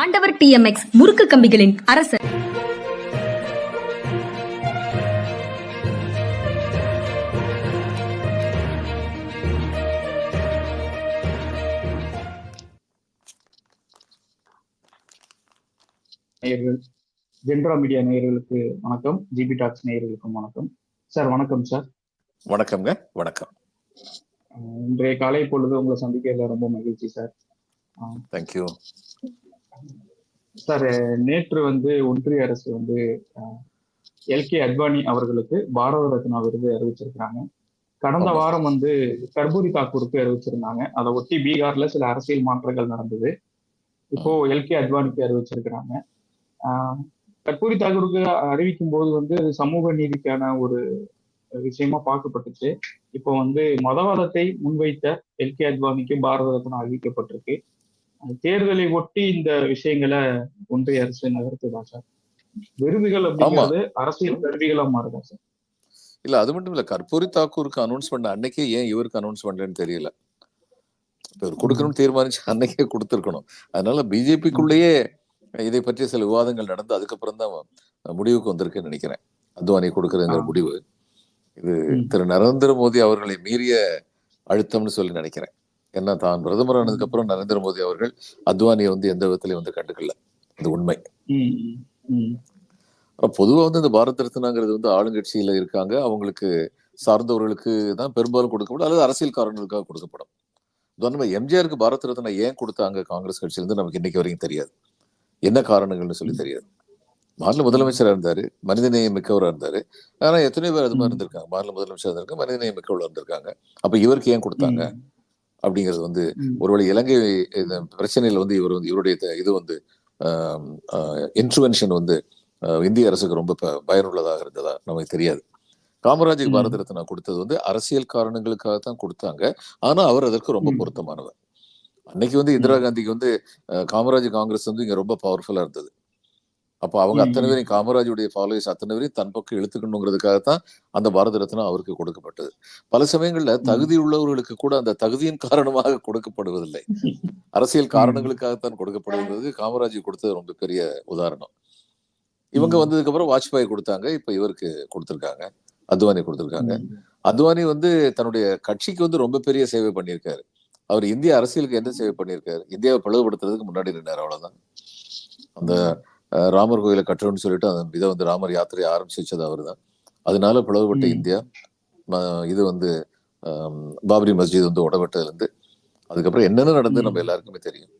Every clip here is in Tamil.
ஆண்டவர் டிஎம்எக்ஸ் முறுக்கு கம்பிகளின் அரசர். நேயர்கள் ஜென்ரா மீடியா நேயர்களுக்கு வணக்கம். ஜிபி டாக்ஸ் நேயர்களுக்கும் வணக்கம். சார் வணக்கம் சார் வணக்கம்ங்க வணக்கம். இன்றைய காலை பொழுது உங்களை சந்திக்கிறதுல ரொம்ப மகிழ்ச்சி சார் தேங்க்யூ சார் நேற்று வந்து ஒன்றிய அரசு வந்து எல்கே அத்வானி அவர்களுக்கு பாரத ரத்னா விருது அறிவிச்சிருக்காங்க கடந்த. வாரம் வந்து கர்பூரி தாக்கூருக்கு அறிவிச்சிருந்தாங்க. அதை ஒட்டி பீகார்ல சில அரசியல் மாற்றங்கள் நடந்தது. இப்போ எல்கே அத்வானிக்கு அறிவிச்சிருக்கிறாங்க. ஆஹ் கர்பூரி தாக்கூருக்கு அறிவிக்கும் போது வந்து அது சமூக நீதிக்கான ஒரு விஷயமா பார்க்கப்பட்டுச்சு. இப்போ வந்து மதவாதத்தை முன்வைத்த எல்கே அத்வானிக்கு பாரத ரத்னா அறிவிக்கப்பட்டிருக்கு. தேர்தலை ஒட்டி இந்த விஷயங்களை ஒன்றிய அரசு நகர்த்துதா சார்? விருதுகள் அப்படிங்கிறது அரசியல் கருவிகளா மாறுதா சார்? இல்ல அது மட்டும் இல்ல கற்பூரி தாக்கூருக்கு அனௌன்ஸ் பண்ண அன்னைக்கே ஏன் இவருக்கு அனௌன்ஸ் பண்ணலன்னு தெரியல. இவர் கொடுக்கணும்னு தீர்மானிச்சு அன்னைக்கே கொடுத்துருக்கணும். அதனால பிஜேபிக்குள்ளேயே இதை பற்றிய சில விவாதங்கள் நடந்து அதுக்கப்புறம் தான் முடிவுக்கு வந்திருக்குன்னு நினைக்கிறேன். அத்வானி கொடுக்கறதுங்கிற ஆ. முடிவு. இது. திரு நரேந்திர மோடி அவர்களை மீறிய அழுத்தம்னு சொல்லி நினைக்கிறேன். ஏன்னா தான் பிரதமர் ஆனதுக்கு அப்புறம் நரேந்திர மோடி அவர்கள் அத்வானியை வந்து எந்த விதத்திலையும் வந்து கண்டுக்கல. அது உண்மை. பொதுவா வந்து இந்த பாரத் ரத்னாங்கிறது வந்து ஆளுங்கட்சியில இருக்காங்க. அவங்களுக்கு சார்ந்தவர்களுக்கு தான் பெரும்பாலும் கொடுக்கப்படும். அல்லது அரசியல் காரணங்களுக்காக கொடுக்கப்படும் உதாரணமா எம்ஜிஆருக்கு பாரத் ரத்னா ஏன் கொடுத்தாங்க காங்கிரஸ் கட்சியிலிருந்து நமக்கு இன்னைக்கு வரைக்கும் தெரியாது. என்ன காரணங்கள்னு சொல்லி தெரியாது. மாநில முதலமைச்சரா இருந்தாரு மனிதநேயம் மிக்கவரா இருந்தாரு. ஆனா எத்தனையோ பேர் அது மாதிரி இருந்திருக்காங்க. மாநில முதலமைச்சரா இருந்திருக்காங்க மனிதநேயம் மிக்கவரா இருந்திருக்காங்க. அப்ப இவருக்கு ஏன் கொடுத்தாங்க? அப்படிங்கிறது வந்து. ஒருவேளை இலங்கை இந்த பிரச்சனையில வந்து இவர் வந்து இவருடைய இது வந்து இன்ட்ருவென்ஷன் வந்து இந்திய அரசுக்கு ரொம்ப பயனுள்ளதாக இருந்ததா நமக்கு தெரியாது காமராஜுக்கு ம். பாரத ரத்னா கொடுத்தது வந்து அரசியல் காரணங்களுக்காக தான் கொடுத்தாங்க ஆனா அவர் அதற்கு ரொம்ப. பொருத்தமானவர் அன்னைக்கு வந்து இந்திரா காந்திக்கு வந்து காமராஜ் காங்கிரஸ் வந்து இங்க ரொம்ப பவர்ஃபுல்லா இருந்தது அப்போ அவங்க. அத்தனை பேரையும் காமராஜுடைய ஃபாலோயர்ஸ் அத்தனை பேரையும் தன் பக்கம் இழுத்துக்கணுங்கிறதுக்காக தான் அந்த பாரத ரத்னா அவருக்கு கொடுக்கப்பட்டது. பல சமயங்கள்ல தகுதி உள்ளவர்களுக்கு கூட அந்த தகுதியின் காரணமாக கொடுக்கப்படுவதில்லை. அரசியல் காரணங்களுக்காகத்தான் கொடுக்கப்படுகிறது காமராஜ் கொடுத்தது ரொம்ப பெரிய உதாரணம். இவங்க. வந்ததுக்கு அப்புறம் வாஜ்பாய் கொடுத்தாங்க இப்ப இவருக்கு கொடுத்திருக்காங்க அத்வானி கொடுத்திருக்காங்க. அத்வானி வந்து தன்னுடைய கட்சிக்கு வந்து ரொம்ப பெரிய சேவை பண்ணியிருக்காரு. அவர் இந்திய அரசியலுக்கு என்ன சேவை பண்ணியிருக்காரு? இந்தியாவை பிளவுபடுத்துறதுக்கு முன்னாடி நின்னார் அவ்வளவுதான். அந்த ராமர் கோயிலை கட்டணும்னு சொல்லிட்டு அந்த இதை வந்து ராமர் யாத்திரையை ஆரம்பிச்சு அவர் தான் அதனால பிளவுபட்ட. இந்தியா இது வந்து பாபரி மஸ்ஜித் வந்து உடப்பட்டதுல இருந்து அதுக்கப்புறம் என்னென்ன நடந்து நம்ம. எல்லாருக்குமே தெரியும்.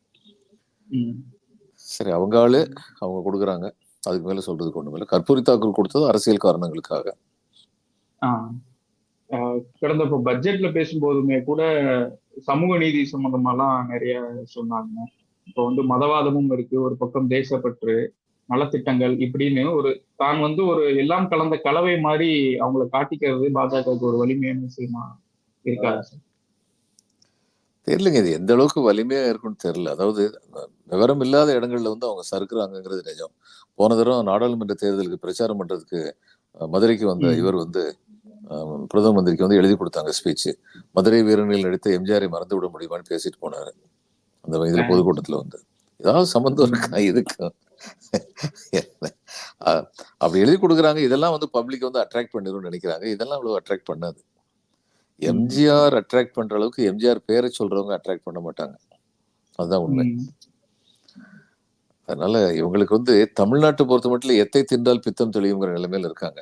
சரி அவங்க ஆளு அவங்க கொடுக்குறாங்க. அதுக்கு மேல சொல்றதுக்கு ஒண்ணும் இல்லை. கற்பூரி தாக்கூர் கொடுத்தது அரசியல் காரணங்களுக்காக. கடந்த இப்போ பட்ஜெட்ல பேசும்போதுமே கூட சமூக நீதி சம்பந்தமாலாம் நிறைய சொன்னாங்க. இப்போ வந்து மதவாதமும் இருக்கு ஒரு பக்கம் தேசப்பற்று நலத்திட்டங்கள் இப்படின்னு ஒரு தான் வந்து ஒரு எல்லாம் கலந்த கலவை மாதிரி அவங்கள காட்டிக்கிறது பாஜகவுக்கு ஒரு வலிமையான விஷயமா இருக்காது சார். தெரியலங்க இது எந்த அளவுக்கு வலிமையா இருக்கும்னு தெரியல. அதாவது விவரம் இல்லாத இடங்கள்ல வந்து அவங்க சறுக்குறாங்கங்கிறது நிஜம். போன தடவை நாடாளுமன்ற தேர்தலுக்கு பிரச்சாரம் பண்றதுக்கு மதுரைக்கு வந்த. இவர் வந்து பிரதம மந்திரிக்கு வந்து எழுதி கொடுத்தாங்க ஸ்பீச் மதுரை வீரனில் நடித்த எம்ஜிஆரை மறந்து விட முடியுமான்னு பேசிட்டு போனாரு. அந்த இதுல. பொதுக்கூட்டத்துல வந்து. ஏதாவது சம்பந்தம் இருக்கா? இதுக்கு? அப்படி எழுதி கொடுக்குறாங்க. இதெல்லாம் வந்து பப்ளிக் வந்து அட்ராக்ட் பண்ணிரும்னு நினைக்கிறாங்க. இதெல்லாம் அவ்வளவு அட்ராக்ட் பண்ணாது. எம்ஜிஆர் அட்ராக்ட் பண்ற அளவுக்கு எம்ஜிஆர் பேரை சொல்றவங்க அட்ராக்ட் பண்ண மாட்டாங்க. அதுதான் உண்மை. அதனால இவங்களுக்கு வந்து தமிழ்நாட்டை பொறுத்த மட்டும் எத்தை தின்றால் பித்தம் தெளியுங்கிற நிலைமையில இருக்காங்க.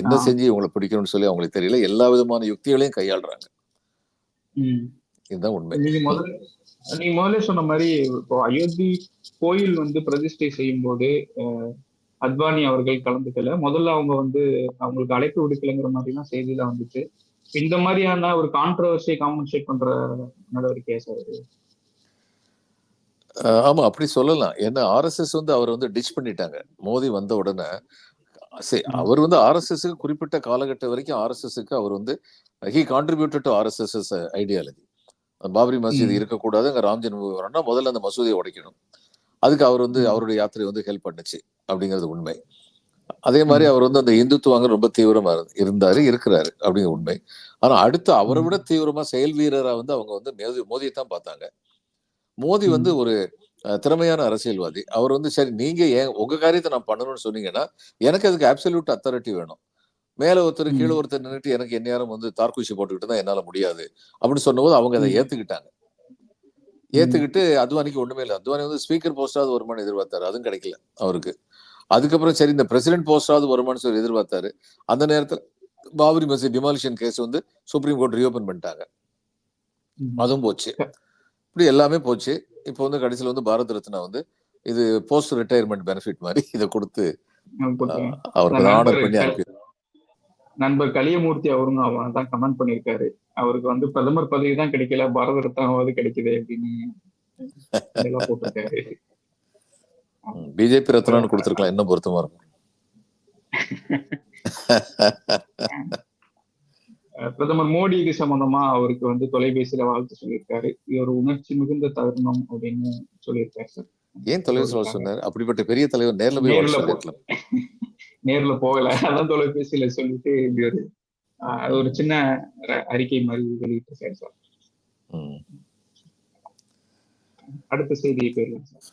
என்ன. செஞ்சு இவங்களை பிடிக்கணும்னு சொல்லி அவங்களுக்கு தெரியல. எல்லா விதமான யுக்திகளையும் கையாளுறாங்க. இதுதான் உண்மை. நீங்க முதல்ல சொன்ன மாதிரி இப்போ அயோத்தி கோயில் வந்து பிரதிஷ்டை செய்யும் போது அத்வானி அவர்கள் கலந்துக்கல. முதல்ல அவங்க வந்து அவங்களுக்கு அழைப்பு விடுக்கலைங்கிற மாதிரி தான் செய்தியில வந்துச்சு. இந்த மாதிரியான ஒரு கான்ட்ரவர்சியை காம்பன்சேட் பண்ற நடவடிக்கையா சார் ஆமா அப்படி சொல்லலாம். ஏன்னா ஆர்எஸ்எஸ் வந்து அவர் வந்து டிச் பண்ணிட்டாங்க. மோடி வந்த உடனே சரி. அவர் வந்து ஆர்எஸ்எஸ்க்கு குறிப்பிட்ட காலகட்டம் வரைக்கும் ஆர்எஸ்எஸ்க்கு அவர் வந்து he contributed to RSS ideology Babri Masjid ம். இருக்கக்கூடாது அங்க ராம் ஜென்மபூமி வரணும்னா முதல்ல அந்த மசூதியை உடைக்கணும் அதுக்கு அவர் வந்து. அவருடைய யாத்திரை வந்து ஹெல்ப் பண்ணுச்சு அப்படிங்கிறது உண்மை அதே மாதிரி. அவர் வந்து அந்த இந்துத்துவாங்க ரொம்ப தீவிரமா இரு- இருந்தாரு இருக்கிறாரு அப்படிங்கிற உண்மை ஆனா அடுத்து அவரை. விட தீவிரமா செயல் வீரரா வந்து அவங்க வந்து மோதி மோதியை தான் பார்த்தாங்க மோடி ம். வந்து ஒரு திறமையான அரசியல்வாதி அவர் வந்து சரி நீங்க ஏன் உங்க காரியத்தை நான் பண்ணணும்னு சொன்னீங்கன்னா எனக்கு அதுக்கு அப்சல்யூட் அத்தாரிட்டி வேணும் மேல ஒருத்தர். கீழே ஒருத்தர் நின்னுட்டு எனக்கு என்ன நேரம் வந்து தார்கூசி போட்டுக்கிட்டு தான் என்னால முடியாது. அப்படின்னு சொன்னபோது அவங்க அதை. ஏத்துக்கிட்டாங்க. ஏத்துக்கிட்டு அத்வானிக்கு ஒண்ணுமே இல்லை. அத்வானி வந்து ஸ்பீக்கர் போஸ்டாவது வருமானு எதிர்பார்த்தாரு. அதுவும் கிடைக்கல அவருக்கு. அதுக்கப்புறம் சரி இந்த பிரசிடென்ட் போஸ்டாவது வருமானு சொல்லி எதிர்பார்த்தாரு. அந்த நேரத்துல பாபரி மசீத் டிமாலிஷன் கேஸ் வந்து சுப்ரீம் கோர்ட் ரீஓபன் பண்ணிட்டாங்க. அதுவும் போச்சு. இப்படி எல்லாமே போச்சு. இப்போ வந்து கடைசியில் வந்து பாரத் ரத்னா வந்து இது போஸ்ட் ரிட்டையர்மெண்ட் பெனிஃபிட் மாதிரி இதை கொடுத்து அவருக்கு ஆனர் பண்ணி அனுப்பி நண்பர் கலியமூர்த்தி அவரும் அவன் தான் கமெண்ட் பண்ணியிருக்காரு. அவருக்கு வந்து பிரதமர் பதவி தான் கிடைக்கல பாரத ரத்னாவது கிடைக்குது அப்படின்னு போட்டிருக்காரு. பிஜேபி ரத்னான்னு கொடுத்துருக்கலாம் இன்னும் பொருத்தமா இருக்கும். பிரதமர் மோடி இது சம்பந்தமா அவருக்கு வந்து தொலைபேசியில வாழ்த்து சொல்லியிருக்காரு. இது ஒரு உணர்ச்சி மிகுந்த தருணம் அப்படின்னு சொல்லியிருக்காரு சார். ஏன் சொல்ல சொன்னார்? அப்படிப்பட்ட பெரிய தலைவர் நேர்ல போய் நேர்ல போகல. அதான் தொலைபேசியில சொல்லிட்டு இப்படி ஒரு அது ஒரு சின்ன அறிக்கை மாதிரி வெளியிட்டிருக்காரு சார் ம், அடுத்த செய்தியை போயிடலாம் சார்.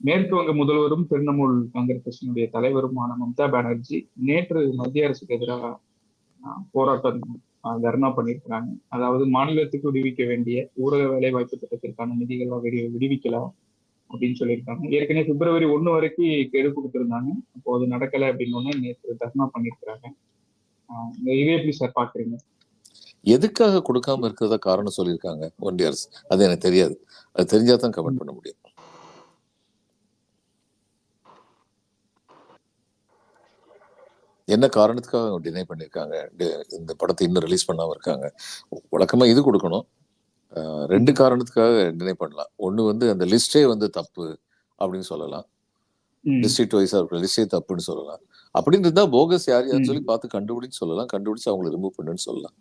மேற்கு வங்க முதல்வரும் திரிணாமுல் காங்கிரஸ் கட்சியினுடைய தலைவருமான மம்தா பானர்ஜி நேற்று மத்திய அரசுக்கு எதிராக போராட்டம் தர்ணா பண்ணியிருக்கிறாங்க. அதாவது மாநிலத்துக்கு விடுவிக்க வேண்டிய ஊரக வேலைவாய்ப்பு திட்டத்திற்கான நிதிகளை விடு விடுவிக்கலாம். அப்படின்னு சொல்லியிருக்காங்க. ஏற்கனவே பிப்ரவரி ஒன்று வரைக்கும் கெடு கொடுத்துருந்தாங்க. அப்போ அது நடக்கல அப்படின்னு நேற்று தர்மா பண்ணியிருக்கிறாங்க. இதே எப்படி சார் பாக்குறீங்க? எதுக்காக கொடுக்காம இருக்கிறதா காரணம் சொல்லியிருக்காங்க ஒன் அரசு. அது எனக்கு தெரியாது. அது தெரிஞ்சா தான் கமெண்ட் பண்ண முடியும். என்ன காரணத்துக்காக அவங்க டினை பண்ணியிருக்காங்க? இந்த படத்தை இன்னும் ரிலீஸ் பண்ணாம இருக்காங்க. வழக்கமாக இது கொடுக்கணும். ரெண்டு காரணத்துக்காக டினை பண்ணலாம் ஒண்ணு வந்து அந்த லிஸ்டே வந்து தப்பு அப்படின்னு சொல்லலாம். டிஸ்ட்ரிக்ட் வைஸா இருக்கும் லிஸ்டே தப்புன்னு சொல்லலாம். அப்படின்னு இருந்தா போகஸ் யார் யாருன்னு. சொல்லி பார்த்து கண்டுபிடிச்சு சொல்லலாம். கண்டுபிடிச்சு அவங்களை ரிமூவ் பண்ணுன்னு சொல்லலாம்.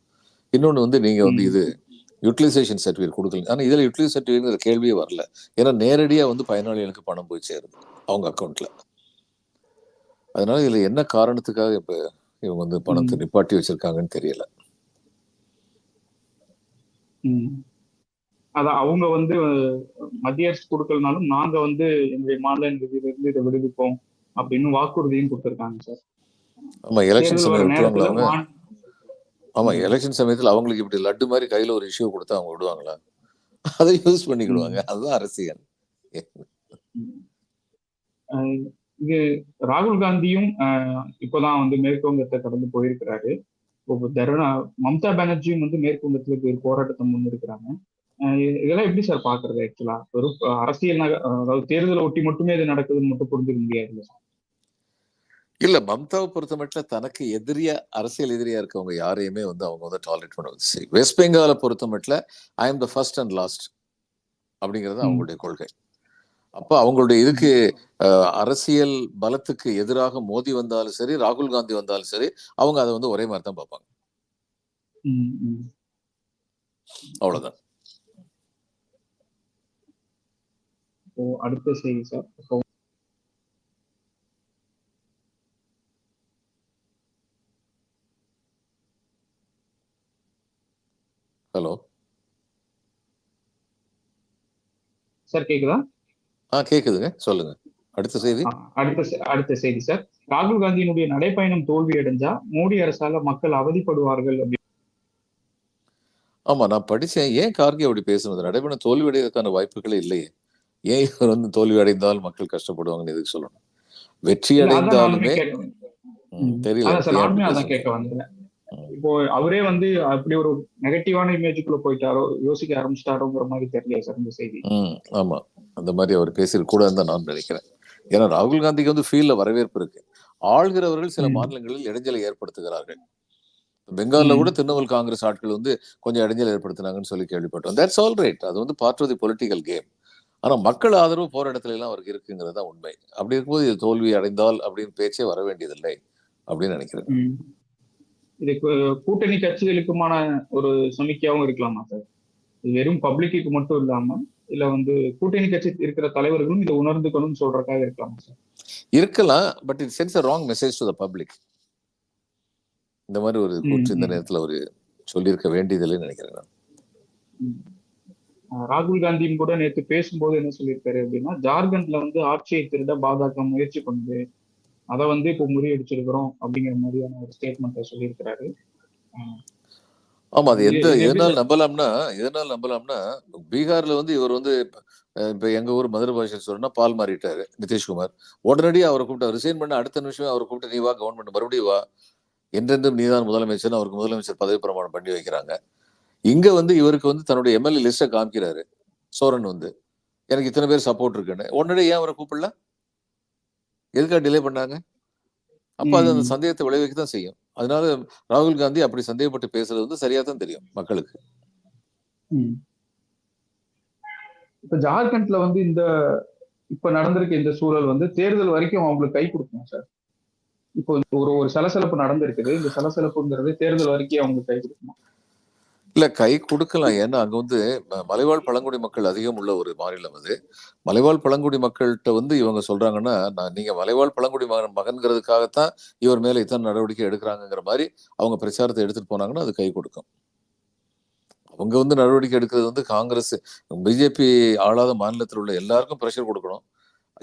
இன்னொன்னு வந்து நீங்க வந்து. இது யூட்டிலைசேஷன் சர்டிஃபிகேட் கொடுக்கல ஆனா இதுல யூட்டிலைஸ் சர்டிஃபிகேட் கேள்வியே வரல. ஏன்னா நேரடியா வந்து பயனாளிகளுக்கு பணம் போய் சேருது அவங்க அக்கௌண்ட்ல அதனால இதுல என்ன காரணத்துக்காக இப்ப இவங்க வந்து பணத்தை. நிப்பாட்டி வச்சிருக்காங்கன்னு தெரியல. அதான் அவங்க வந்து மத்திய அரசு கொடுக்கலனாலும் நாங்க வந்து எங்களுடைய மாநில நிதியிலிருந்து இதை விடுவிப்போம் அப்படின்னு வாக்குறுதியும் கொடுத்திருக்காங்க சார். ஆமா எலெக்ஷன் சமயம் மான்- ஆமா. எலெக்ஷன் சமயத்துல அவங்களுக்கு இப்படி லட்டு மாதிரி கையில ஒரு இஷ்யூ கொடுத்தா அவங்க விடுவாங்களா? அதை யூஸ் பண்ணிக்கிடுவாங்க. அதுதான் அரசியல். இது ராகுல் காந்தியும் இப்போதான் வந்து மேற்கு வங்கத்தை கடந்து போயிருக்கிறாரு. மம்தா பானர்ஜியும் வந்து மேற்கு வங்கத்துல போராட்டத்தை முன்னிருக்கிறாங்க அஹ், இ- இதெல்லாம் எப்படி சார் பாக்குறது ஆக்சுவலா வெறும் அரசியல் அதாவது தேர்தலை ஒட்டி மட்டுமே இது நடக்குதுன்னு மட்டும் புரிஞ்சுக்க முடியாது இல்ல மம்தாவை பொறுத்த மட்டும் தனக்கு எதிரியா அரசியல் எதிரியா இருக்கவங்க யாரையுமே வந்து அவங்க வந்து டாலரேட் பண்ண சரி வெஸ்ட் பெங்காலை பொறுத்த மட்டும் I am the first and last அப்படிங்கிறது. அவங்களுடைய கொள்கை. அப்ப அவங்களுடைய இதுக்கு அரசியல் பலத்துக்கு எதிராக மோடி வந்தாலும் சரி ராகுல் காந்தி வந்தாலும் சரி அவங்க அதை வந்து ஒரே மாதிரி தான் பார்ப்பாங்க. அவ்வளவுதான். இப்போ அடுத்த செய்தி சார் ஹலோ. சார் கேக்குதா? ஆ கேக்குதுங்க. சொல்லுங்க. அடுத்த செய்தி? அடுத்த அடுத்த செய்தி சார். ராகுல் காந்தியினுடைய நடைப்பயணம் தோல்வி அடைஞ்சா மோடி அரசால மக்கள் அவதிப்படுவார்கள் ஆமா நான் படிச்சேன். ஏன் கார்கே அப்படி பேசுனது? நடைபெற தோல்வி அடைவதற்கான வாய்ப்புகளே இல்லையே. ஏன் இவர் வந்து தோல்வி அடைந்தால் மக்கள் கஷ்டப்படுவாங்கன்னு எதுக்கு சொல்லணும்? வெற்றி அடைந்தாலுமே. தெரியல? கேட்க வந்தேன். இப்போ அவரே வந்து அப்படி ஒரு நெகட்டிவான இமேஜுக்குள்ள போயிட்டாரோ யோசிக்க ஆரம்பிச்சிட்டாரோங்கிற மாதிரி தெரியல சார் இந்த செய்தி. ஆமா. அந்த மாதிரி அவர் பேசியிருக்க கூடாதுன்னு தான் நான் நினைக்கிறேன். ஏன்னா ராகுல் காந்திக்கு வந்து ஃபீல்ட்ல வரவேற்பு இருக்கு. ஆள்கிறவர்கள் சில. மாநிலங்களில் இடைஞ்சலை ஏற்படுத்துகிறார்கள். பெங்கால்ல. கூட திரிணாமுல் காங்கிரஸ் ஆட்கள் வந்து கொஞ்சம் இடைஞ்சல் ஏற்படுத்தினாங்கன்னு சொல்லி கேள்விப்பட்டோம். தட்ஸ் ஆல் ரைட் அது வந்து part of the political game ஆனா மக்கள் ஆதரவு போற இடத்துல எல்லாம் அவருக்கு இருக்குங்கிறது தான் உண்மை. அப்படி இருக்கும்போது இது தோல்வி அடைந்தால் அப்படின்னு பேச்சே வர வேண்டியதில்லை அப்படின்னு நினைக்கிறேன். இது கூட்டணி கட்சிகளுக்குமான ஒரு சமிக்கையாவும் இருக்கலாமா சார்? இது வெறும் பப்ளிக்கு மட்டும் இல்லாம இல்ல வந்து கூட்டணி கட்சி இருக்கிற தலைவர்களும் இதை உணர்ந்துக்கணும்னு சொல்றதுக்காக இருக்கலாமா சார்? இருக்கலாம் but it sends wrong message to the public இந்த மாதிரி ஒரு கூற்று இந்த. நேரத்துல ஒரு சொல்லியிருக்க வேண்டியதில்லைன்னு நினைக்கிறேன் நான். ராகுல் காந்தியும் கூட நேற்று பேசும்போது என்ன சொல்லியிருக்காரு அப்படின்னா ஜார்க்கண்ட்ல வந்து ஆட்சியை திருட பாஜக முயற்சி பண்ணுது. அதை வந்து இப்போ முறியடிச்சிருக்கிறோம் அப்படிங்கிற மாதிரியான ஒரு ஸ்டேட்மெண்ட்டை சொல்லியிருக்கிறாரு. ஆமா அது எந்த எதனால் நம்பலாம்னா எதனால் நம்பலாம்னா பீகார்ல வந்து இவர் வந்து இப்ப எங்க ஊர் மதுரை பாஷை சொல்லணும்னா பால் மாறிட்டாரு நிதிஷ்குமார். உடனடியாக அவரை கூப்பிட்டு ரிசைன் பண்ண அடுத்த நிமிஷமே அவரை கூப்பிட்டு நீ வா கவர்மெண்ட் மறுபடியும் வா. என்றென்றும் நீதான் முதலமைச்சர் அவருக்கு முதலமைச்சர் பதவி பிரமாணம் பண்ணி வைக்கிறாங்க. இங்க வந்து இவருக்கு வந்து தன்னுடைய எம்எல்ஏ லிஸ்ட்டை காமிக்கிறாரு. சோரன் வந்து எனக்கு இத்தனை பேர் சப்போர்ட் இருக்குன்னு. உடனடியே ஏன் அவரை கூப்பிடல? எதுக்காக டிலே பண்ணாங்க? அப்ப அது அந்த. சந்தேகத்தை விளைவிக்க தான் செய்யும். அதனால ராகுல் காந்தி அப்படி சந்தேகப்பட்டு பேசுறது வந்து சரியா தான் தெரியும் மக்களுக்கு. இப்ப ஜார்க்கண்ட்ல வந்து இந்த இப்ப நடந்திருக்க இந்த சூழல் வந்து தேர்தல் வரைக்கும் அவங்களுக்கு கை கொடுக்கும் சார். இப்போ ஒரு ஒரு சலசலப்பு நடந்திருக்குது. இந்த சலசலப்புங்கிறது தேர்தல் வரைக்கும் அவங்களுக்கு கை கொடுக்குமா இல்ல கை கொடுக்கலாம். ஏன்னா அங்க வந்து ம- மலைவாழ் பழங்குடி மக்கள் அதிகம் உள்ள ஒரு மாநிலம் அது. மலைவாழ் பழங்குடி மக்கள்கிட்ட வந்து இவங்க சொல்றாங்கன்னா நான் நீங்க மலைவாழ் பழங்குடி மகன் மகன்கிறதுக்காகத்தான் இவர் மேல இத்தனை நடவடிக்கை எடுக்கிறாங்கங்கிற மாதிரி அவங்க பிரச்சாரத்தை எடுத்துட்டு போனாங்கன்னா அது கை கொடுக்கும். அவங்க வந்து நடவடிக்கை எடுக்கிறது வந்து காங்கிரஸ் பிஜேபி ஆளாத மாநிலத்தில் உள்ள எல்லாருக்கும் ப்ரெஷர் கொடுக்கணும்.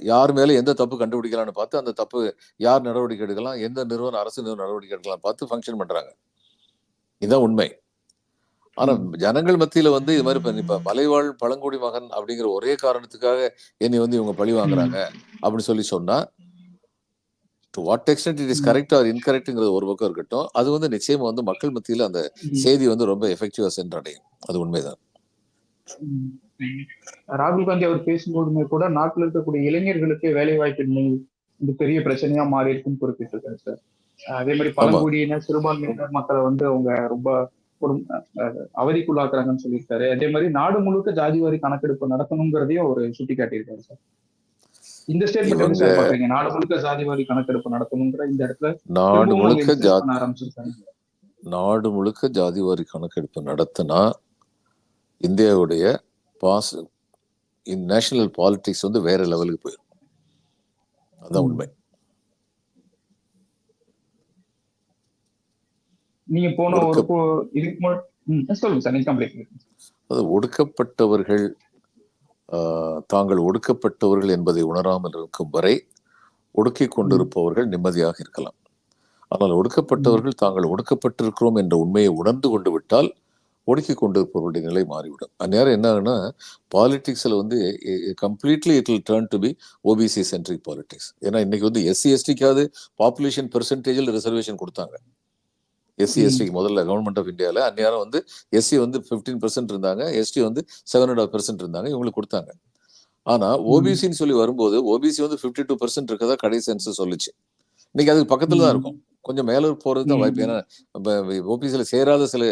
யார் மேலே எந்த தப்பு கண்டுபிடிக்கலாம்னு பார்த்து அந்த தப்பு யார் நடவடிக்கை எடுக்கலாம் எந்த நிறுவனம் அரசு நிறுவனம் நடவடிக்கை எடுக்கலாம் பார்த்து ஃபங்க்ஷன் பண்ணுறாங்க இதுதான் உண்மை. ஆனா ஜனங்கள் மத்தியில வந்து இது மாதிரி இப்ப மலைவாழ் பழங்குடி மகன் அப்படிங்கிற ஒரே காரணத்துக்காக என்னை வந்து இவங்க பழி வாங்குறாங்க அப்படின்னு சொல்லி சொன்னா to what extent it is correct or இன்கரெக்ட்ங்கிறது ஒரு பக்கம் இருக்கட்டும். அது வந்து நிச்சயமா வந்து மக்கள் மத்தியில அந்த செய்தி வந்து ரொம்ப எஃபெக்டிவா சென்றடையும். அது உண்மைதான். ராகுல் காந்தி அவர் பேசும்போதுமே கூட நாட்டில் இருக்கக்கூடிய இளைஞர்களுக்கு வேலை வாய்ப்பின்மை இந்த பெரிய பிரச்சனையா மாறி இருக்குன்னு குறிப்பிட்டிருக்காரு சார். அதே மாதிரி பழங்குடியினர் சிறுபான்மையினர் மக்களை வந்து அவங்க ரொம்ப ஒரு அவதிக்குள்ளாக்குறாங்கன்னு சொல்லியிருக்காரு. அதே மாதிரி நாடு முழுக்க ஜாதிவாரி கணக்கெடுப்பு நடத்தணுங்கிறதையும் அவர் சுட்டி காட்டியிருக்காரு சார். இந்த ஸ்டேட்மெண்ட் எப்படி சார் பாக்குறீங்க நாடு முழுக்க ஜாதிவாரி கணக்கெடுப்பு நடத்தணுங்கிற இந்த இடத்துல நாடு முழுக்க ஆரம்பிச்சிருக்காங்க. நாடு முழுக்க ஜாதிவாரி கணக்கெடுப்பு நடத்தினா இந்தியாவுடைய பாஸ் நேஷனல் பாலிடிக்ஸ் வந்து வேற லெவலுக்கு போயிடும் அதான். உண்மை. நீங்க போன ஒரு ஒடுக்க- இதுக்கு சொல்லுங்க சார் நீங்க கம்ப்ளீட் அது ஒடுக்கப்பட்டவர்கள் தாங்கள் ஒடுக்கப்பட்டவர்கள் என்பதை உணராமல் இருக்கும் வரை ஒடுக்கிக் கொண்டிருப்பவர்கள் நிம்மதியாக இருக்கலாம். ஆனால் ஒடுக்கப்பட்டவர்கள் தாங்கள் ஒடுக்கப்பட்டிருக்கிறோம் என்ற உண்மையை உணர்ந்து கொண்டு விட்டால் ஒடுக்கிக் கொண்டிருப்பவருடைய நிலை மாறிவிடும். அந்நேரம் என்ன ஆகுனா பாலிடிக்ஸில் வந்து completely it will turn to be OBC centric politics ஏன்னா இன்னைக்கு வந்து எஸ்சி எஸ்டிக்காவது பாப்புலேஷன் பெர்சன்டேஜில் ரிசர்வேஷன் கொடுத்தாங்க. எஸ்சி ம். எஸ்டிக்கு முதல்ல கவர்மெண்ட் ஆஃப் இந்தியாவில் அந்நேரம் வந்து எஸ்சி வந்து ஃபிஃப்டீன் பர்சன்ட் இருந்தாங்க எஸ்டி வந்து செவன் அண்ட் பர்சன்ட் இருந்தாங்க இவங்களுக்கு கொடுத்தாங்க ஆனா ஓபிசின்னு சொல்லி வரும்போது ஓபிசி வந்து ஃபிஃப்டி டூ பர்சன்ட் இருக்கதா கடைசி சென்சஸ் சொல்லுச்சு இன்னைக்கு அதுக்கு பக்கத்துல தான். இருக்கும் கொஞ்சம் மேல போறது தான் வாய்ப்பு. ஏன்னா ஓபிசியில சேராத சில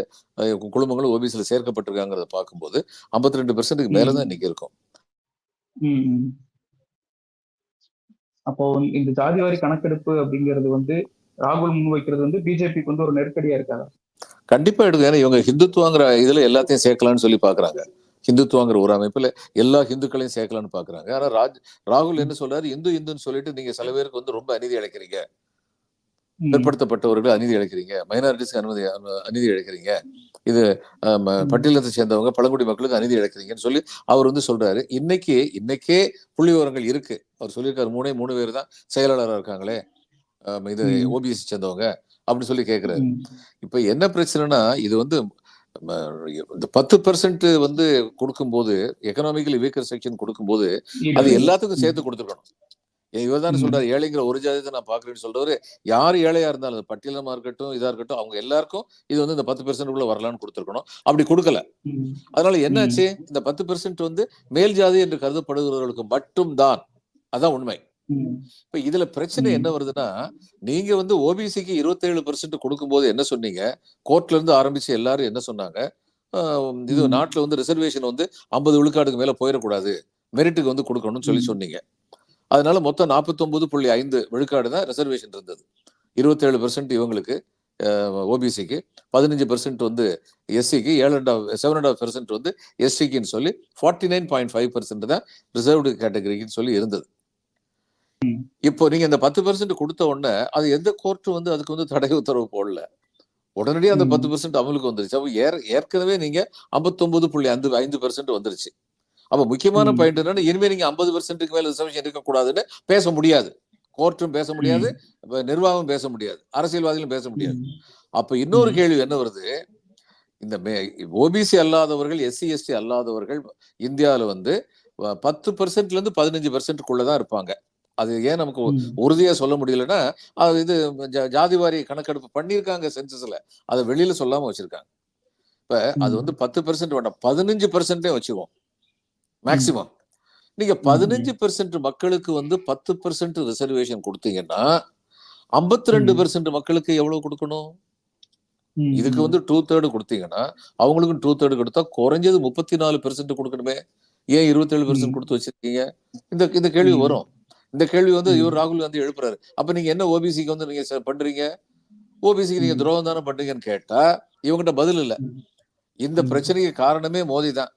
குழுமங்களும் ஓபிசியில சேர்க்கப்பட்டிருக்காங்கிறத பார்க்கும்போது ஐம்பத்தி ரெண்டு பெர்சென்ட்டுக்கு மேல தான். இன்னைக்கு இருக்கும். அப்போ இந்த ஜாதிவாரி கணக்கெடுப்பு அப்படிங்கிறது வந்து ராகுல் முன்வைக்கிறது வந்து பிஜேபிக்கு வந்து ஒரு நெருக்கடியா இருக்காதா? கண்டிப்பா எடுக்கும் ஏன்னா இவங்க ஹிந்துத்துவாங்கிற இதுல எல்லாத்தையும் சேர்க்கலாம்னு சொல்லி பாக்குறாங்க. ஹிந்துத்துவாங்கிற ஒரு அமைப்புல எல்லா ஹிந்துக்களையும் சேர்க்கலாம்னு பாக்குறாங்க. ஆனா ராஜ் ராகுல் என்ன சொல்றாரு? இந்து இந்துன்னு சொல்லிட்டு நீங்க சில பேருக்கு வந்து ரொம்ப அநீதி இழைக்கிறீங்க ம். பிற்படுத்தப்பட்டவர்கள் அநீதி இழைக்கிறீங்க மைனாரிட்டிஸ்க்கு அனுமதி அனு- அநீதி இழைக்கிறீங்க இது. பட்டியலத்தை சேர்ந்தவங்க பழங்குடி மக்களுக்கு அநீதி இழைக்கிறீங்கன்னு சொல்லி அவர் வந்து சொல்றாரு. இன்னைக்கு இன்னைக்கே புள்ளி விவரங்கள் இருக்கு. அவர் சொல்லியிருக்காரு மூணே மூணு பேர் தான் செயலாளராக இருக்காங்களே. இது ம். ஓபிஎஸ் சேர்ந்தவங்க அப்படி சொல்லி கேட்கிறாரு. இப்ப என்ன பிரச்சனைனா இது வந்து இந்த பத்து பெர்சன்ட் வந்து கொடுக்கும்போது எக்கனாமிக்கலி வீக்கர் செக்ஷன் கொடுக்கும்போது அது எல்லாத்துக்கும் சேர்த்து கொடுத்துருக்கணும் இவர் தானே. சொல்றாரு ஏழைங்கிற ஒரு ஜாதியத்தை நான் பாக்குறேன்னு சொல்றவரு யார் ஏழையா இருந்தாலும் பட்டியலமா இருக்கட்டும் இதா இருக்கட்டும் அவங்க எல்லாருக்கும் இது வந்து இந்த பத்து பெர்சென்ட் உள்ள வரலாம்னு கொடுத்துருக்கணும் அப்படி கொடுக்கல. அதனால என்னாச்சு இந்த பத்து பெர்சென்ட் வந்து மேல் ஜாதி என்று கருதப்படுகிறவர்களுக்கு மட்டும்தான் அதான் உண்மை. இப்ப இதுல பிரச்சனை. என்ன வருதுன்னா நீங்க வந்து ஓபிசிக்கு இருபத்தேழு பெர்சென்ட் கொடுக்கும்போது என்ன சொன்னீங்க? கோர்ட்ல இருந்து ஆரம்பிச்சு எல்லாரும் என்ன சொன்னாங்க? இது. நாட்டுல வந்து ரிசர்வேஷன் வந்து ஐம்பது விழுக்காடுக்கு மேல போயிடக்கூடாது. மெரிட்டுக்கு வந்து கொடுக்கணும்னு சொல்லி. சொன்னீங்க. அதனால மொத்தம் நாற்பத்தொன்பது புள்ளி ஐந்து விழுக்காடு தான் ரிசர்வேஷன் இருந்தது. இருபத்தேழு பெர்சென்ட் இவங்களுக்கு ஓபிசிக்கு பதினஞ்சு பெர்சென்ட் வந்து எஸ்சிக்கு ஏழு அண்ட் செவன் அண்ட் பெர்சென்ட் வந்து எஸ்சிக்குன்னு சொல்லி forty nine point five percent தான் ரிசர்வ்டு கேட்டகரிக்குன்னு சொல்லி இருந்தது. இப்போ நீங்க இந்த பத்து பெர்சென்ட் கொடுத்த உடனே அது எந்த கோர்ட்டும் வந்து அதுக்கு வந்து தடை உத்தரவு போடல? உடனடியே அந்த ம். பத்து பெர்சென்ட் அமலுக்கு வந்துருச்சு. அப்போ ஏற- ஏற்கனவே நீங்க ஐம்பத்தொன்பது புள்ளி ஐந்து ஐந்து பெர்சென்ட் வந்துருச்சு. அப்ப முக்கியமான ம். பாயிண்ட் என்னன்னா இனிமே நீங்க ஐம்பது பெர்சென்ட்டுக்கு மேல ரிசர்வேஷன் இருக்கக்கூடாதுன்னு பேச முடியாது. கோர்ட்டும் பேச முடியாது. நிர்வாகம் பேச முடியாது. அரசியல்வாதிகளும் பேச முடியாது. ம். அப்ப இன்னொரு ம். கேள்வி என்ன வருது? இந்த ஓபிசி அல்லாதவர்கள் எஸ்சி எஸ்டி அல்லாதவர்கள் இந்தியாவில் வந்து பத்து பெர்சென்ட்ல இருந்து பதினஞ்சு பெர்சென்ட்டுக்குள்ளதான் இருப்பாங்க. அது ஏன் நமக்கு. உறுதியா சொல்ல முடியலன்னா அது இது ஜாதி வாரி கணக்கெடுப்பு பண்ணியிருக்காங்க சென்சஸ்ல. அதை வெளியில சொல்லாம வச்சிருக்காங்க. இப்ப அது. வந்து பத்து பெர்சென்ட் வேண்டாம். பதினஞ்சு பெர்சென்டே வச்சுக்குவோம். மேக்சிமம் நீங்க பதினஞ்சு பெர்சென்ட் மக்களுக்கு வந்து பத்து பெர்சென்ட் ரிசர்வேஷன் கொடுத்தீங்கன்னா ஐம்பத்தி ரெண்டு பெர்சென்ட் மக்களுக்கு எவ்வளவு கொடுக்கணும். இதுக்கு வந்து டூ தேர்டு கொடுத்தீங்கன்னா அவங்களுக்கும் டூ தேர்டு கொடுத்தா குறைஞ்சது முப்பத்தி நாலு பெர்சென்ட் கொடுக்கணுமே. ஏன் இருபத்தேழு. பெர்சென்ட் கொடுத்து வச்சிருக்கீங்க? இந்த இந்த கேள்வி. வரும். இந்த கேள்வி வந்து. இவர் ராகுல் காந்தி எழுப்புறாரு அப்ப நீங்க என்ன ஓபிசிக்கு வந்து நீங்க பண்றீங்க ஓபிசிக்கு நீங்க. துரோகம் தானே பண்றீங்கன்னு கேட்டா இவங்ககிட்ட பதில் இல்ல. இந்த. பிரச்சனைக்கு காரணமே மோடி தான்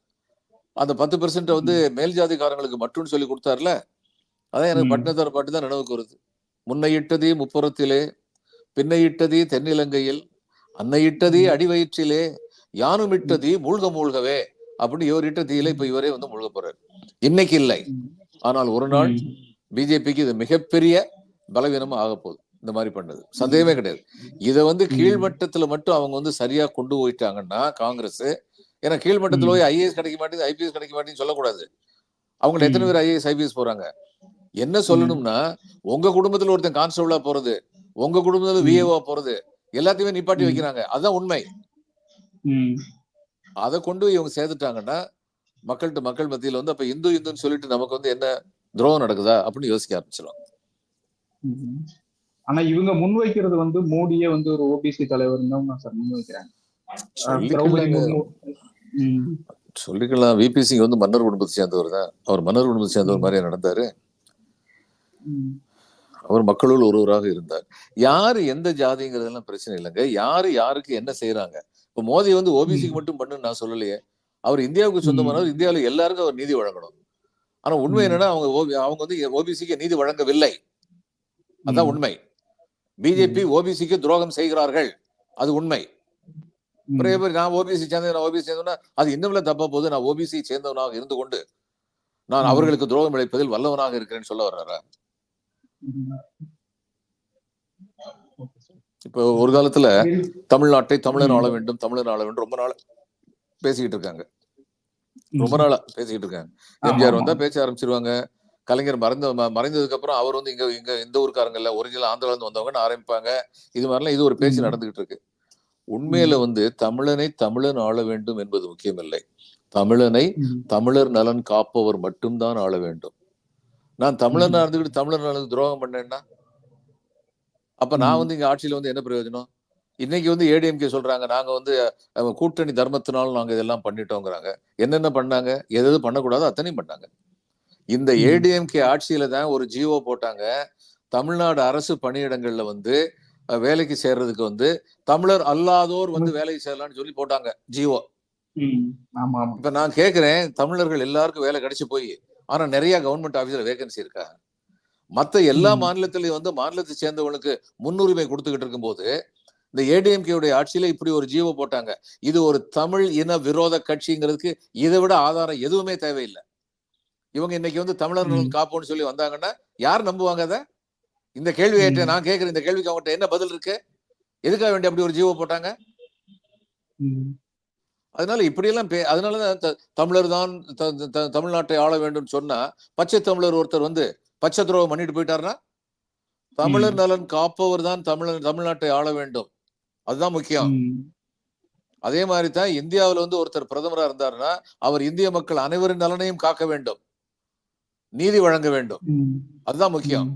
அந்த பத்து பெர்சென்ட் வந்து மேல் ஜாதிக்காரங்களுக்கு மட்டும்னு சொல்லி கொடுத்தாருல அதான் எனக்கு. பட்டினத்தார் பாட்டு தான் நினைவுக்கு வருது முன்னையிட்டதே முப்புறத்திலே பின்னையிட்டதே தென்னிலங்கையில் அன்னையிட்டதே. அடிவயிற்றிலே யானும் இட்டதே மூழ்க மூழ்கவே அப்படின்னு இவர் இட்ட தீயில இப்ப இவரே வந்து மூழ்க போறாரு இன்னைக்கு இல்லை. ஆனால் ஒரு நாள். பிஜேபிக்கு இது மிகப்பெரிய பலவீனமா ஆக போகுது இந்த மாதிரி பண்ணது சந்தேகமே கிடையாது இதை வந்து. கீழ்மட்டத்துல மட்டும் அவங்க வந்து சரியா கொண்டு போயிட்டாங்கன்னா காங்கிரஸ் ஏன்னா கீழ்மட்டத்துல. போய் ஐஏஎஸ் கிடைக்க மாட்டேங்குது ஐபிஎஸ் கிடைக்க மாட்டேங்குன்னு சொல்லக்கூடாது அவங்க எத்தனை. பேர் ஐஏஎஸ் ஐபிஎஸ் போறாங்க என்ன சொல்லணும்னா உங்க குடும்பத்துல ஒருத்தன் கான்ஸ்டபிளா போறது உங்க குடும்பத்துல ம். விஏவா போறது எல்லாத்தையுமே நிப்பாட்டி. வைக்கிறாங்க அதுதான் உண்மை. அதை கொண்டு போய் இவங்க சேர்த்துட்டாங்கன்னா மக்கள்கிட்ட மக்கள் மத்தியில வந்து அப்ப இந்து இந்துன்னு சொல்லிட்டு நமக்கு வந்து என்ன துரோகம் நடக்குதா அப்படின்னு யோசிக்க ஆரம்பிச்சிடும். ஆனா இவங்க முன்வைக்கிறது வந்து மோடியே வந்து ஒரு ஓபிசி தலைவர் தான் சார் முன்வைக்கிறாங்க. சொல்லிக்கலாம். விபி சிங் வந்து மன்னர் குடும்பத்தை சேர்ந்தவர் தான். அவர் மன்னர் குடும்பத்தை சேர்ந்தவர் மாதிரியா நடந்தாரு. அவர் மக்களுள் ஒருவராக இருந்தார். யாரு எந்த ஜாதிங்கிறதெல்லாம் பிரச்சனை இல்லைங்க. யாரு யாருக்கு என்ன செய்யறாங்க இப்ப மோடி வந்து ஓபிசிக்கு மட்டும் பண்ணுன்னு நான் சொல்லலையே. அவர் இந்தியாவுக்கு சொந்தமானவர் இந்தியாவில் எல்லாருக்கும் அவர் நீதி வழங்கணும். ஆனா உண்மை. என்னன்னா அவங்க அவங்க வந்து ஓபிசிக்கு நீதி வழங்கவில்லை அதான். உண்மை பிஜேபி ஓபிசிக்கு துரோகம் செய்கிறார்கள் அது உண்மை. நிறைய பேர் நான் ஓபிசி சேர்ந்தேன் நான் ஓபிசி சேர்ந்தேன்னா அது இன்னும் தப்பா போகுது நான் ஓபிசி சேர்ந்தவனாக இருந்து கொண்டு நான். அவர்களுக்கு துரோகம் இழைப்பதில் வல்லவனாக இருக்கிறேன்னு சொல்ல வர்றாரா. இப்போ ஒரு காலத்துல. தமிழ்நாட்டை தமிழன் ம். ஆள வேண்டும் தமிழன் ஆள வேண்டும் ரொம்ப நாள் பேசிக்கிட்டு இருக்காங்க ரொம்ப. நாளா பேசிக்கிட்டு இருக்காங்க எம்ஜிஆர். வந்தா பேச ஆரம்பிச்சிருவாங்க கலைஞர் மறைந்த மறைந்ததுக்கு அப்புறம் அவர் வந்து இங்க இங்க இந்த ஊருக்காரங்க இல்ல ஒரிஜினல் ஆந்திரால இருந்து வந்தவங்கன்னு ஆரம்பிப்பாங்க இது மாதிரிலாம் இது ஒரு பேச்சு. நடந்துகிட்டு இருக்கு உண்மையில. வந்து தமிழனை தமிழன் ஆள வேண்டும் என்பது முக்கியமில்லை தமிழனை. தமிழர் நலன் காப்பவர் மட்டும்தான் ஆள வேண்டும் நான் தமிழனா ம். இருந்துக்கிட்டு தமிழர் நலனுக்கு துரோகம் பண்ணேன்னா அப்ப நான். வந்து இங்க ஆட்சியில வந்து என்ன பிரயோஜனம் இன்னைக்கு வந்து ஏடிஎம்கே சொல்றாங்க நாங்க வந்து கூட்டணி தர்மத்தினால நாங்க இதெல்லாம் பண்ணிட்டோங்கிறாங்க. என்னென்ன பண்ணாங்க? எது பண்ணக்கூடாதோ அத்தனையும் பண்ணாங்க. இந்த. ஏடிஎம்கே ஆட்சியில தான் ஒரு ஜிஓ போட்டாங்க. தமிழ்நாடு அரசு பணியிடங்கள்ல வந்து வேலைக்கு சேர்றதுக்கு வந்து தமிழர் அல்லாதோர் வந்து வேலைக்கு சேரலாம்னு சொல்லி போட்டாங்க ஆமா இப்ப நான் கேக்குறேன் தமிழர்கள் எல்லாருக்கும் வேலை கிடைச்சு போய் ஆனா நிறைய கவர்மெண்ட் ஆபீஸ்ல வேகன்சி இருக்கா? மத்த எல்லா. மாநிலத்திலையும் வந்து மாநிலத்தை சேர்ந்தவனுக்கு முன்னுரிமை கொடுத்துக்கிட்டு இருக்கும்போது இந்த ஏடிஎம்கே உடைய ஆட்சியில இப்படி ஒரு ஜீவோ போட்டாங்க இது ஒரு தமிழ் இன விரோத கட்சிங்கிறதுக்கு இதை விட ஆதாரம் எதுவுமே தேவையில்லை இவங்க இன்னைக்கு வந்து தமிழர்கள். காப்போம்னு சொல்லி வந்தாங்கன்னா யார் நம்புவாங்க அதை இந்த கேள்வி. நான் கேட்கிறேன் இந்த கேள்விக்கு அவங்ககிட்ட என்ன பதில் இருக்கு எதுக்காக வேண்டி அப்படி ஒரு ஜீவோ போட்டாங்க. அதனால இப்படியெல்லாம் பே அதனாலதான் தமிழர் தான் தமிழ்நாட்டை ஆள வேண்டும் சொன்னா பச்சை தமிழர் ஒருத்தர் வந்து பச்சை துரோகம் பண்ணிட்டு போயிட்டாருன்னா தமிழர். நலன் காப்பவர் தான் தமிழர் தமிழ்நாட்டை ஆள வேண்டும் அதுதான் முக்கியம். அதே மாதிரி தான் இந்தியாவில் வந்து ஒருத்தர் பிரதமரா இருந்தாருன்னா அவர் இந்திய மக்கள் அனைவரின் நலனையும் காக்க வேண்டும். நீதி வழங்க வேண்டும். அதுதான் முக்கியம்.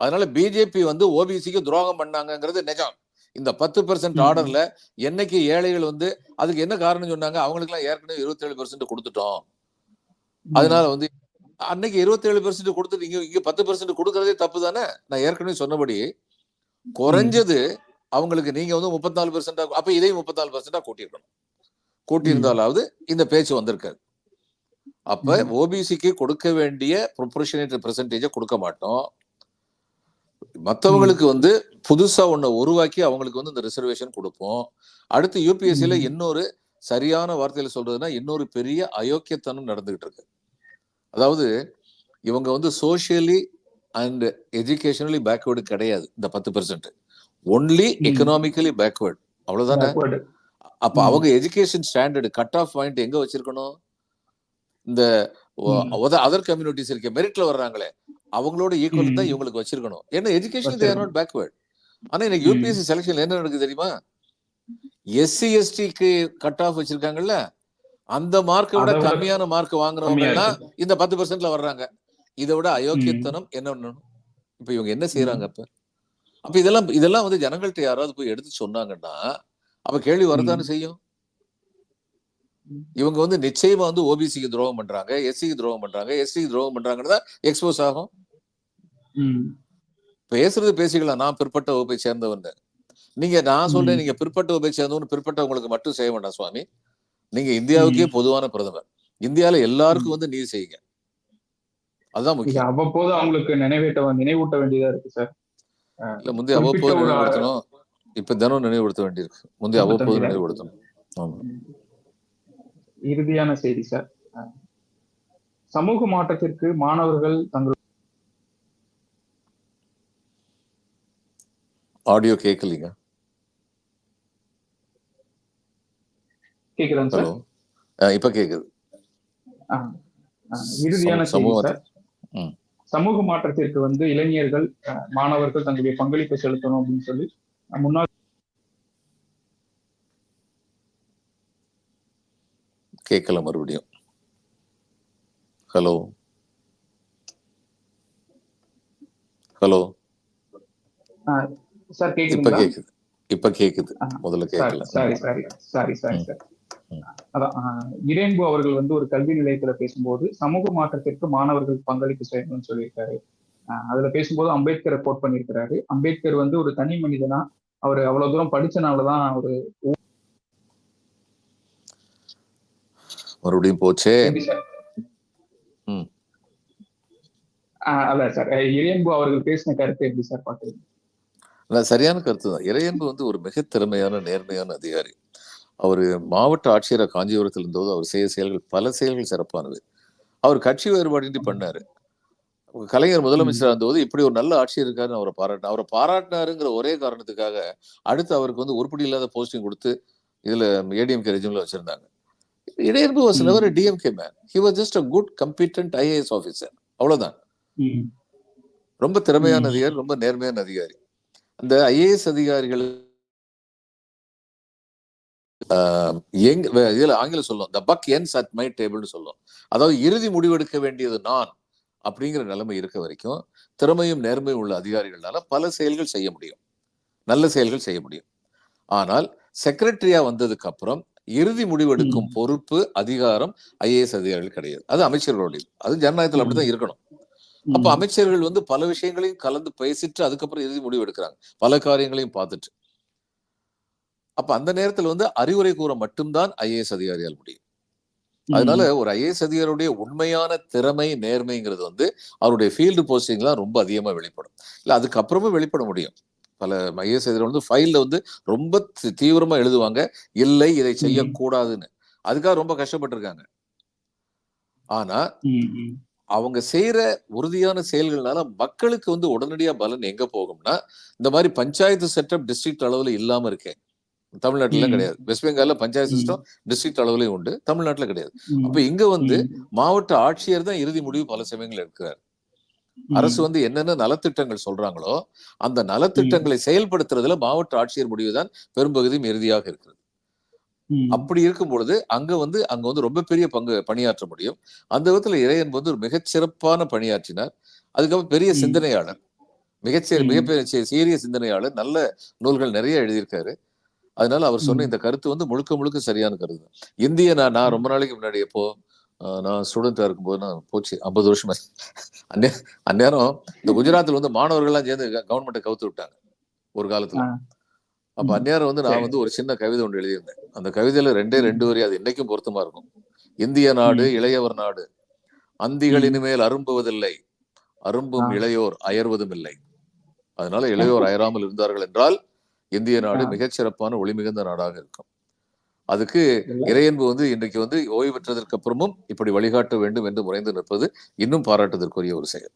அதனால பிஜேபி வந்து ஓபிசிக்கு துரோகம் பண்ணாங்கங்கிறது நிஜம். இந்த பத்து பெர்சென்ட். ஆர்டர்ல என்னைக்கு ஏழைகள் வந்து அதுக்கு என்ன காரணம் சொன்னாங்க? அவங்களுக்கு எல்லாம் ஏற்கனவே இருபத்தேழு பெர்சென்ட் கொடுத்துட்டோம். அதனால வந்து அன்னைக்கு இருபத்தேழு பெர்சென்ட் கொடுத்துட்டு இங்க இங்க பத்து பெர்சென்ட் கொடுக்கறதே தப்பு தானே? நான் ஏற்கனவே சொன்னபடி. குறைஞ்சது அவங்களுக்கு நீங்க வந்து முப்பத்தாலு பெர்சென்டா அப்ப இதையும் முப்பத்தாலு பெர்சென்டா கூட்டியிருக்கணும். கூட்டியிருந்தாலாவது இந்த பேச்சு வந்திருக்காது. அப்ப. ஓபிசிக்கு கொடுக்க வேண்டிய ப்ரொபோர்ஷனேட் பெர்சன்டேஜை கொடுக்க மாட்டோம். மத்தவங்களுக்கு வந்து புதுசா ஒண்ண உருவாக்கி அவங்களுக்கு வந்து இந்த ரிசர்வேஷன் கொடுப்போம். அடுத்து யூபிஎஸ்சில ம். இன்னொரு சரியான வார்த்தையில சொல்றதுன்னா இன்னொரு பெரிய அயோக்கியத்தனம் நடந்துகிட்டு இருக்கு. அதாவது இவங்க வந்து சோஷியலி அண்ட் எஜுகேஷனலி பேக்வேர்டு கிடையாது இந்த பத்து பெர்சென்ட் ஒன்லி. எக்கனாமிக்கலி பேக்வேர்டு அவ்வளவுதானே. அப்ப ம். அவங்க education standard cut off point எங்க வச்சிருக்கணும் இந்த. அதர் கம்யூனிட்டிஸ் இருக்க மெரிட்ல வர்றாங்களே அவங்களோட ஈக்குவல் தான் ம். இவங்களுக்கு வச்சிருக்கணும் ஏன்னா எஜுகேஷன் தேர் நாட் பேக்வேர்ட் ஆனா இன்னைக்கு. யூபிஎஸ்சி செலக்ஷன் என்ன நடக்குது தெரியுமா எஸ்சி எஸ்டிக்கு கட் ஆஃப் வச்சிருக்காங்கல்ல அந்த மார்க்கை விட கம்மியான மார்க் வாங்குறவங்க கம்மியா எல்லாம் இருக்கு. இந்த பத்து பெர்சென்ட்ல வர்றாங்க இதை விட அயோக்கியத்தனம் என்ன பண்ணணும் இப்ப இவங்க என்ன செய்யறாங்க அப்ப அப்ப இதெல்லாம் இதெல்லாம் வந்து ஜனங்கள்ட்ட யாராவது போய் எடுத்து சொன்னாங்கன்னா அப்ப கேள்வி வரதானே செய்யும். இவங்க வந்து நிச்சயமா வந்து ஓபிசிக்கு துரோகம் பண்றாங்க எஸ்சிக்கு துரோகம் பண்றாங்க எஸ்சிக்கு துரோகம் பண்றாங்கன்னு எக்ஸ்போஸ் ஆகும். பேசுறது பேசிக்கலாம். நான் பிற்பட்ட வகுப்பை சேர்ந்தவன் நீங்க நான் சொல்றேன். நீங்க பிற்பட்ட வகுப்பை சேர்ந்தவன் பிற்பட்டவங்களுக்கு மட்டும் செய்ய வேண்டாம் சுவாமி. நீங்க இந்தியாவுக்கே பொதுவான பிரதமர். இந்தியால எல்லாருக்கும் வந்து நீதி செய்யுங்க. அதுதான் முக்கியம். அவ்வப்போது அவங்களுக்கு நினைவேட்ட நினைவூட்ட வேண்டியதா இருக்கு சார். இல்ல முந்தைய அவ்வப்போது நினைவுபடுத்தணும். இப்ப தினம் நினைவுபடுத்த வேண்டியிருக்கு முந்தைய அவ்வப்போது நினைவுபடுத்த நினைவுபடுத்தணும். ஆமா. இறுதியான செய்தி சார். சமூக மாற்றத்திற்கு மாணவர்கள் தங்கள் ஆடியோ கேட்கலீங்க. கேக்குதாங்க சார்? இப்ப கேக்குது. இறுதியான செய்தி சார். சமூக மாற்றத்திற்கு வந்து இளைஞர்கள் மாணவர்கள் தங்களுடைய பங்களிப்பை செலுத்தணும் அப்படின்னு சொல்லி முன்னாள் கேட்கல மறுபடியும். ஹலோ ஹலோ சார் இப்ப கேக்குதுங்களா கேக்குது. இப்ப கேக்குது. முதல்ல கேட்கல. Sorry sorry sorry sorry. Sir. அதான் ஆஹ், இறைன்பு அவர்கள் வந்து ஒரு கல்வி நிலையத்துல பேசும்போது சமூக மாற்றத்திற்கு மாணவர்கள் பங்களிப்பு செய்யணும்னு சொல்லியிருக்காரு. அதுல பேசும்போது அம்பேத்கரை கோட் பண்ணியிருக்கிறாரு. அம்பேத்கர் வந்து ஒரு தனி மனிதனா அவர் அவ்வளவு தூரம் படிச்சனாலதான் ஒரு மறுபடியும் போச்சே. அல்ல சார் இறையன்பு அவர்கள் பேசின கருத்து எப்படி சார் பாக்குறீங்க சரியான கருத்து தான். இறையன்பு வந்து ஒரு மிக திறமையான நேர்மையான அதிகாரி. அவர் மாவட்ட ஆட்சியரை காஞ்சிபுரத்தில் இருந்தபோது அவர் செய்ய செயல்கள் பல செயல்கள் சிறப்பானது. அவர் கட்சி வேறுபாடின்றி பண்ணாரு. கலைஞர் முதலமைச்சராக இருந்தபோது இப்படி ஒரு நல்ல ஆட்சியர் இருக்காருன்னு அவரை பாராட்டின அவரை பாராட்டினாருங்கிற ஒரே காரணத்துக்காக அடுத்து அவருக்கு வந்து உருப்படி இல்லாத போஸ்டிங் கொடுத்து இதுல ஏடிஎம்கே ரெஜிம்ல வச்சிருந்தாங்க. Iraianbu was. Never DMK man he was just a good competent IAS officer அவ்வளவுதான். ம், ரொம்ப திறமையான. அதிகாரி ரொம்ப நேர்மையான அதிகாரி. அந்த ஐஏஎஸ் அதிகாரிகள் வே- இதுல ஆங்கிலம் சொல்லும். The buck ends at my டேபிள்னு சொல்லும். அதாவது இறுதி முடிவெடுக்க வேண்டியது நான் அப்படிங்கிற நிலைமை இருக்க வரைக்கும் திறமையும் நேர்மையும் உள்ள அதிகாரிகளால பல செயல்கள் செய்ய முடியும். நல்ல செயல்கள் செய்ய முடியும். ஆனால் செக்ரட்டரியா வந்ததுக்கு அப்புறம் இறுதி முடிவெடுக்கும். பொறுப்பு அதிகாரம் ஐஏஎஸ் அதிகாரிகள் கிடையாது. அது அமைச்சர்களுடைய அது ஜனநாயகத்தில் அப்படித்தான் இருக்கணும். அப்ப அமைச்சர்கள் வந்து பல விஷயங்களையும் கலந்து பேசிட்டு அதுக்கப்புறம் இறுதி முடிவு எடுக்கிறாங்க. பல காரியங்களையும் பார்த்துட்டு. அப்ப அந்த நேரத்துல வந்து அறிவுரை கூற மட்டும்தான் ஐஏஎஸ் அதிகாரியால் முடியும். அதனால ஒரு ஐஏஎஸ் அதிகாரியுடைய உண்மையான திறமை நேர்மைங்கிறது வந்து அவருடைய ஃபீல்டு போஸ்டிங்லாம் ரொம்ப அதிகமா வெளிப்படும். இல்ல அதுக்கப்புறமும் வெளிப்பட முடியும். பல ஐஏஎஸ் அதிகாரி வந்து ஃபைல்ல வந்து ரொம்ப தீவிரமா எழுதுவாங்க. இல்லை இதை செய்யக்கூடாதுன்னு. அதுக்காக ரொம்ப கஷ்டப்பட்டிருக்காங்க. ஆனா அவங்க செய்யற உறுதியான செயல்கள்னால மக்களுக்கு வந்து உடனடியா பலன் எங்க போகும்னா இந்த மாதிரி பஞ்சாயத்து செட்டப் டிஸ்ட்ரிக்ட் அளவுல இல்லாம இருக்கேன் தமிழ்நாட்டுல. கிடையாது. வெஸ்ட் பெங்கால்ல பஞ்சாயத்து. சிஸ்டம் டிஸ்ட்ரிக்ட் அளவுலயும் உண்டு. தமிழ்நாட்டுல கிடையாது. அப்ப இங்க வந்து மாவட்ட ஆட்சியர் தான் இறுதி முடிவு பல சமயங்கள் எடுக்கிறார். அரசு வந்து என்னென்ன நலத்திட்டங்கள் சொல்றாங்களோ அந்த நலத்திட்டங்களை செயல்படுத்துறதுல மாவட்ட ஆட்சியர் முடிவு தான் பெரும்பகுதியும் இறுதியாக இருக்கிறது. அப்படி இருக்கும் பொழுது அங்க வந்து அங்க வந்து ரொம்ப பெரிய பங்கு பணியாற்ற முடியும். அந்த விதத்துல இறையன் வந்து ஒரு மிகச்சிறப்பான பணியாற்றினார். அதுக்கப்புறம் பெரிய. சிந்தனையாளர் மிகச்சிற. மிகப்பெரிய சீரிய சிந்தனையாளர் நல்ல நூல்கள் நிறைய எழுதியிருக்காரு. அதனால அவர் சொன்ன. இந்த கருத்து வந்து முழுக்க முழுக்க சரியான கருத்து இந்திய நான் நான் ரொம்ப நாளைக்கு முன்னாடி எப்போ நான் ஸ்டூடெண்டா இருக்கும்போது நான் போச்சு ஐம்பது வருஷமா அந்நே அந்நேரம் இந்த குஜராத்ல வந்து மாணவர்கள்லாம் சேர்ந்து கவர்மெண்ட்டை கவுத்து விட்டாங்க ஒரு காலத்துல. அப்ப. அந்நேரம் வந்து நான். வந்து ஒரு சின்ன கவிதை ஒன்று எழுதியிருந்தேன் அந்த கவிதையில ரெண்டே. ரெண்டு வரி அது இன்னைக்கும் பொருத்தமா இருக்கும் இந்திய நாடு. இளையவர் நாடு அந்திகளின் மேல் அரும்புவதில்லை அரும்பும். இளையோர் அயர்வதும் இல்லை அதனால இளையோர் அயராமல் இருந்தார்கள் என்றால் இந்திய நாடு ஆ. மிகச் சிறப்பான ஒளிமிகுந்த நாடாக இருக்கும். அதுக்கு. இறையன்பு வந்து இன்றைக்கு வந்து ஓய்வு பெற்றதற்கு அப்புறமும் இப்படி வழிகாட்ட வேண்டும் என்று முறைந்து நிற்பது இன்னும் பாராட்டுதற்குரிய ஒரு செயல்.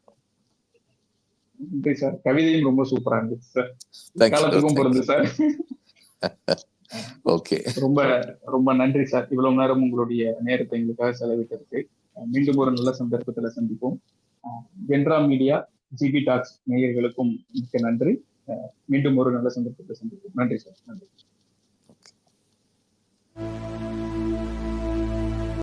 சார். கவிதையும் ரொம்ப சூப்பரா இருந்துச்சு சார். Thank you, காலத்துக்கும் thank பொருந்து you. சார். ஓகே ரொம்ப ரொம்ப நன்றி சார். இவ்வளவு நேரம் உங்களுடைய நேரத்தை எங்களுக்காக செலவிட்டதுக்கு. மீண்டும் ஒரு நல்ல சந்தர்ப்பத்துல சந்திப்போம். அஹ் வெண்ட்ரா மீடியா ஜிபி டாக்ஸ் நேயர்களுக்கும் மிக்க நன்றி. மீண்டும் ஒரு நல்ல சந்தர்ப்பத்தை சந்திப்போம் நன்றி சார். நன்றி.